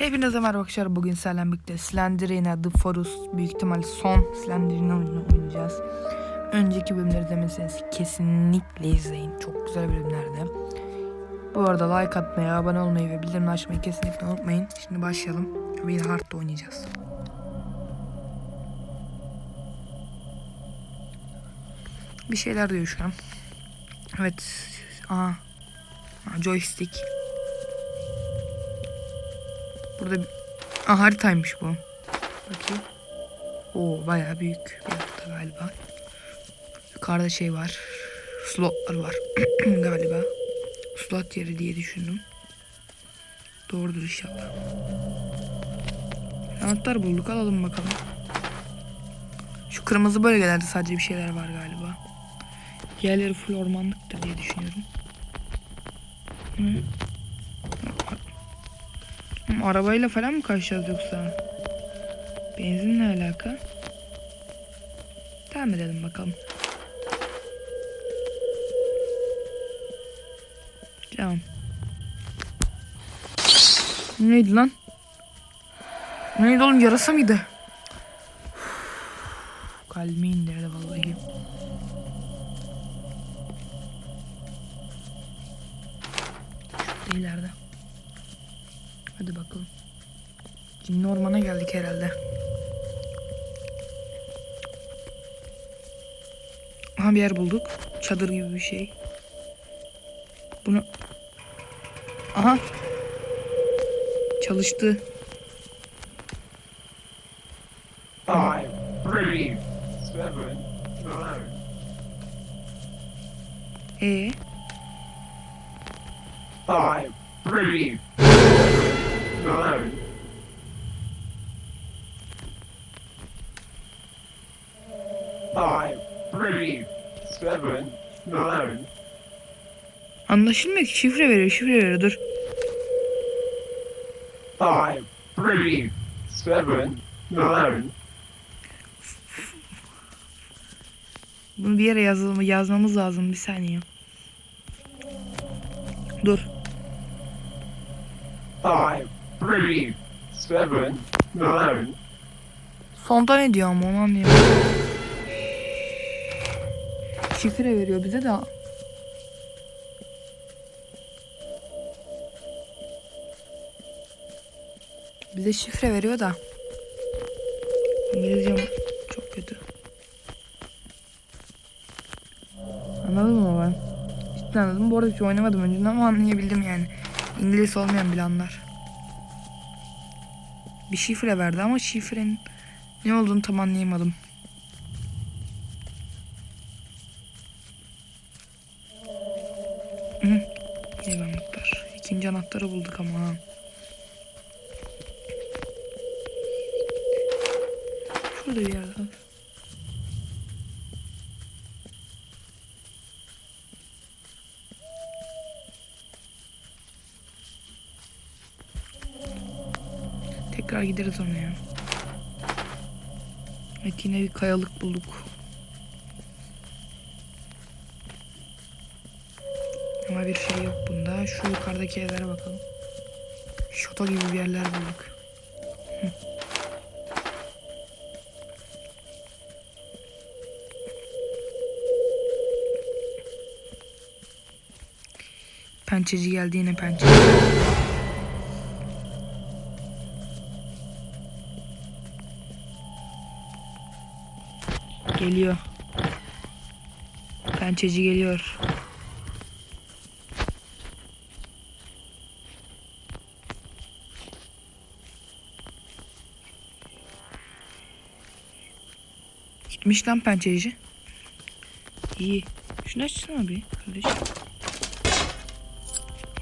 Hepinize merhaba arkadaşlar. Bugün sizlerle birlikte Slenderina The Forest büyük ihtimal son Slenderina oyununu oynayacağız. Önceki bölümleri izlemediyseniz kesinlikle izleyin. Çok güzel bölümlerdi. Bu arada like atmayı, abone olmayı ve bildirimleri açmayı kesinlikle unutmayın. Şimdi başlayalım. Will Heart'ta oynayacağız. Bir şeyler diyor şu an. Evet. Aha. Aha, joystick. Burada bir... Aa, haritaymış bu. Bakayım. Oo bayağı büyük bir harita galiba. Yukarıda şey var. Slotlar var galiba. Slot yeri diye düşündüm. Doğrudur inşallah. Anahtar bulduk alalım bakalım. Şu kırmızı bölgelerde sadece bir şeyler var galiba. Diğerleri full ormanlıktır diye düşünüyorum. Hı. Arabayla falan mı kaçacağız yoksa? Benzinle alaka? Devam edelim bakalım. Devam. Neydi lan? Neydi oğlum yarasa mıydı? Kalbimi indirdi vallahi. İleride. Hadi bakalım. Cinli ormana geldik herhalde. Aha bir yer bulduk. Çadır gibi bir şey. Bunu... Aha. Çalıştı. Five, three, seven, nine, Ee, five, three, nine, five, three, seven, nine, anlaşılmıyor ki şifre veriyor şifre veriyor dur. five, three, seven, nine, Bunu bir yere yazalım, yazmamız lazım bir saniye. Dur. five, three, seven, nine, Sonda ne diyor ama onu anlayamadım. Şifre veriyor bize de. Bize şifre veriyor da. İngilizcem çok kötü. Anladın mı ben? Cidden anladım. Bu arada hiç oynamadım önceden ama anlayabildim yani. İngiliz olmayan bile anlar. Bir şifre verdi ama şifrenin ne olduğunu tam anlayamadım. Hı. Ev anahtar. İkinci anahtarı bulduk ama. Şurada bir yerde. Tekrar gideriz oraya. Evet yine bir kayalık bulduk. Ama bir şey yok bunda. Şu yukarıdaki evlere bakalım. Şoto gibi bir yerler bulduk. Hı. Pençeci geldi yine pençeci. Geliyor. Pençeci geliyor. Gitmiş lan pençeci. İyi. Şunu açsana bir kardeş.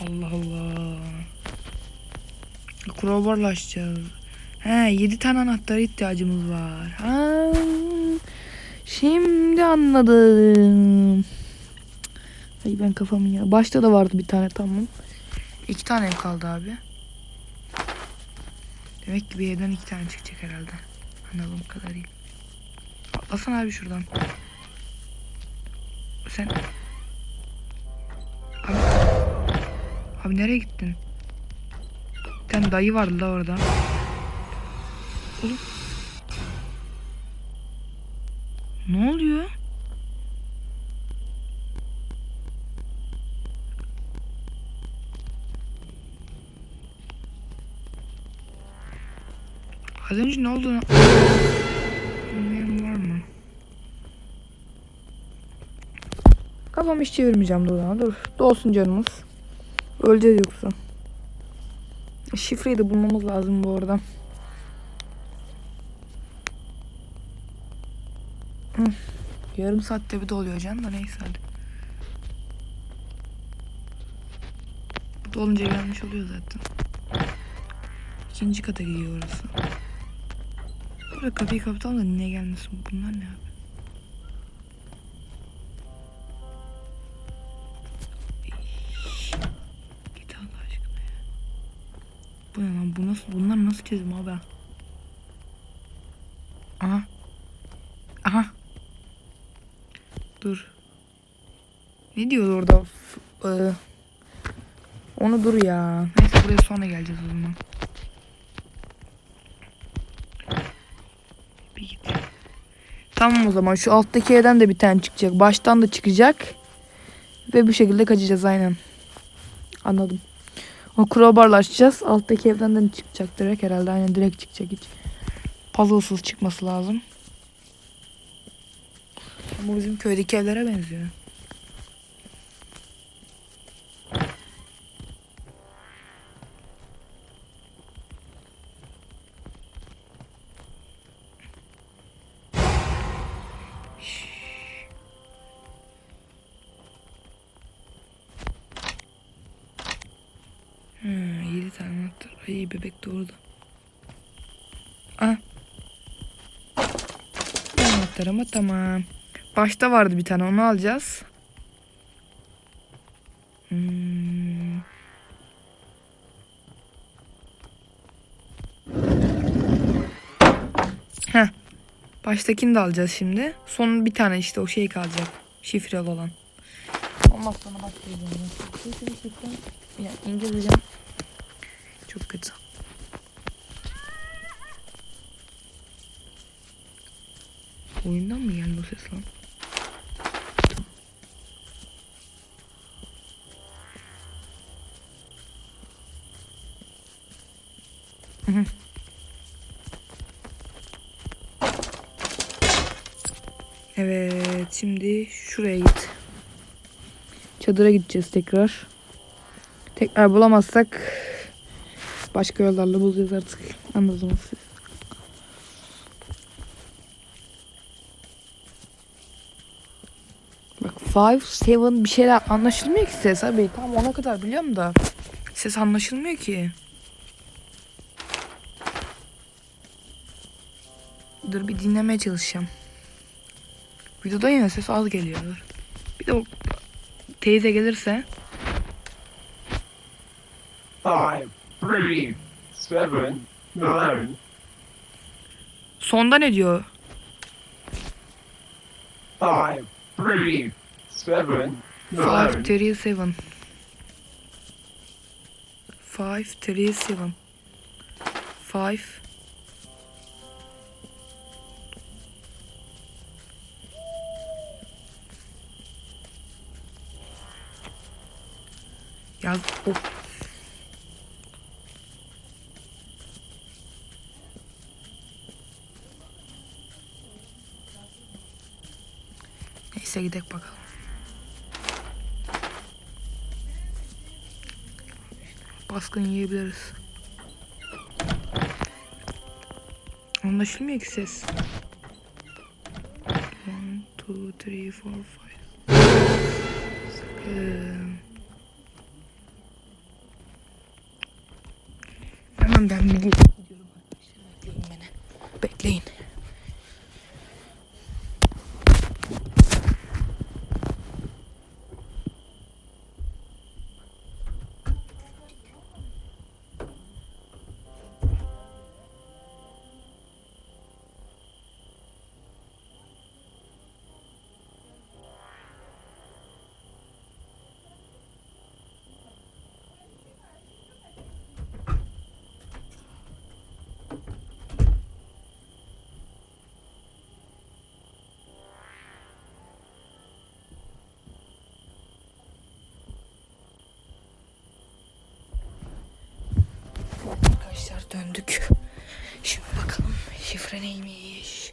Allah Allah. Crowbar'la açacağız. He 7 tane anahtara ihtiyacımız var. Ha, şimdi anladım. Ay ben kafamı ya. Başta da vardı bir tane tamam. İki tane kaldı abi. Demek ki bir evden iki tane çıkacak herhalde. Anladığım kadarıyla. Atlasana abi şuradan. Sen... Abi... Abi nereye gittin? tane dayı vardı da orada. Oğlum. Ne oluyor? Az önce ne olduğunu bilmeyen var mı? Kafamı hiç çevirmeyeceğim dur dur. Dolsun canımız. Öleceğiz yoksa. Şifreyi de bulmamız lazım bu arada. Hı. Yarım saatte bir doluyor can da neyse hadi. Dolunca gelmiş oluyor zaten. İkinci kata gidiyor orası. Burada kapıyı kapatalım da niye gelmesin bunlar ne abi? Git Allah aşkına ya. Bu ne lan bu nasıl bunlar nasıl çizim abi? Aha. Dur. Ne diyor orada? F- e, onu dur ya. Neyse buraya sonra geleceğiz o zaman. Bir git. Tamam o zaman şu alttaki evden de bir tane çıkacak. Baştan da çıkacak. Ve bu şekilde kaçacağız aynen. Anladım. O crowbarla açacağız. Alttaki evden de çıkacak direkt herhalde. Aynen direkt çıkacak hiç. Puzzle'sız çıkması lazım. Bu bizim köydeki evlere benziyor. Hmm, 7 tane anahtar. Ay bebek doğurdu. Ah. Bir anahtar ama tamam. Başta vardı bir tane onu alacağız. Hmm. Heh. Baştakini de alacağız şimdi. Son bir tane işte o şey kalacak. Şifreli olan. Ondan sonra başlayacağım. Ya İngilizcem çok kötü. Oyundan mı geldi o ses lan? Evet şimdi şuraya git. Çadıra gideceğiz tekrar. Tekrar bulamazsak başka yollarla bulacağız artık. Anladınız siz. Bak 5, 7 bir şeyler anlaşılmıyor ki ses abi. Tam ona kadar biliyorum da. Ses anlaşılmıyor ki. Dur bir dinlemeye çalışacağım. Videoda yine ses az geliyor. Bir de o teyze gelirse. Five, three, seven, nine, Sonda ne diyor? five, three, seven, 5, nine, 3, 7. 5, 3, 7. 5. Yaz. Of. Neyse gidelim bakalım. Baskın yiyebiliriz. Anlaşılmıyor ki ses. 1, 2, 3, 4, 5. ben biliyorum. Gidiyorum arkadaşlar. Bekleyin beni. Bekleyin. Döndük. Şimdi bakalım şifre neymiş.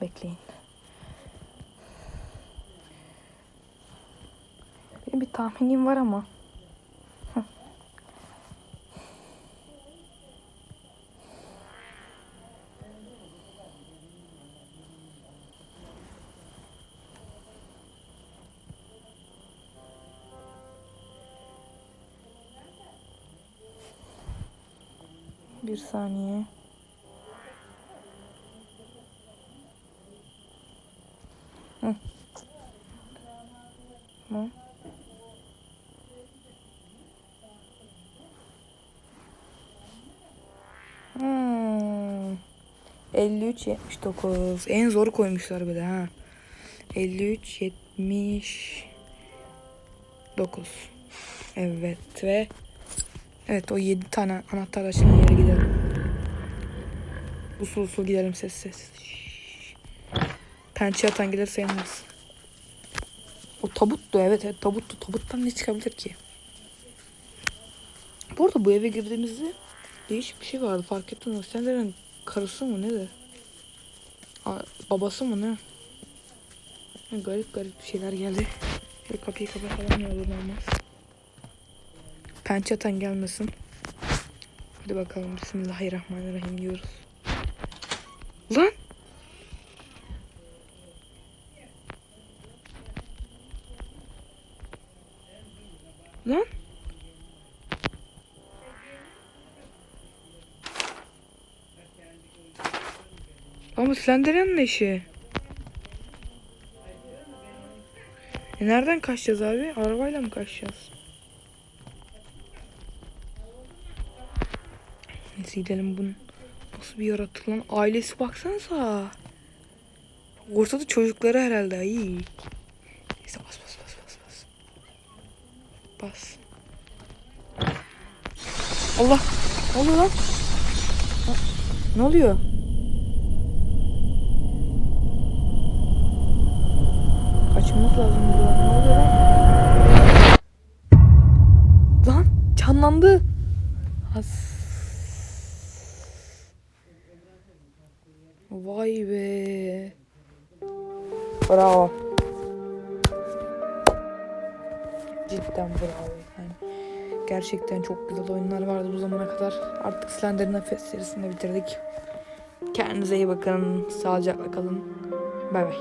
Bekleyin. Benim bir tahminim var ama. Bir saniye. Hı. Hı. Hmm. 53 79. En zoru koymuşlar bir de ha. 53 79. Evet ve Evet o 7 tane anahtar açılan yere gidelim. Usul usul gidelim ses ses. Şşş. Pençe atan gelir sayılmaz. O tabuttu evet, evet tabuttu. Tabuttan ne çıkabilir ki? Bu arada bu eve girdiğimizde değişik bir şey vardı fark ettin? Senlerin karısı mı ne de? A- babası mı ne? Garip garip bir şeyler geldi. Şöyle kapıyı kapatalım ne olur olmaz. Pençe atan gelmesin. Hadi bakalım Bismillahirrahmanirrahim diyoruz. Lan! Lan! Ama Slenderman'ın eşi. E nereden kaçacağız abi? Arabayla mı kaçacağız? Neyse gidelim bunun. Nasıl bir yaratık lan? Ailesi baksanıza. Ortada çocukları herhalde. Ay. Neyse bas bas bas bas bas. Bas. Allah. Ne oluyor lan? Ne oluyor? Kaçmamız lazım buradan. Ne oluyor lan? Lan canlandı. Has. Vay be. Bravo. Cidden bravo. Yani gerçekten çok güzel oyunlar vardı bu zamana kadar. Artık Slender Nefes serisini bitirdik. Kendinize iyi bakın. Sağlıcakla kalın. Bay bay.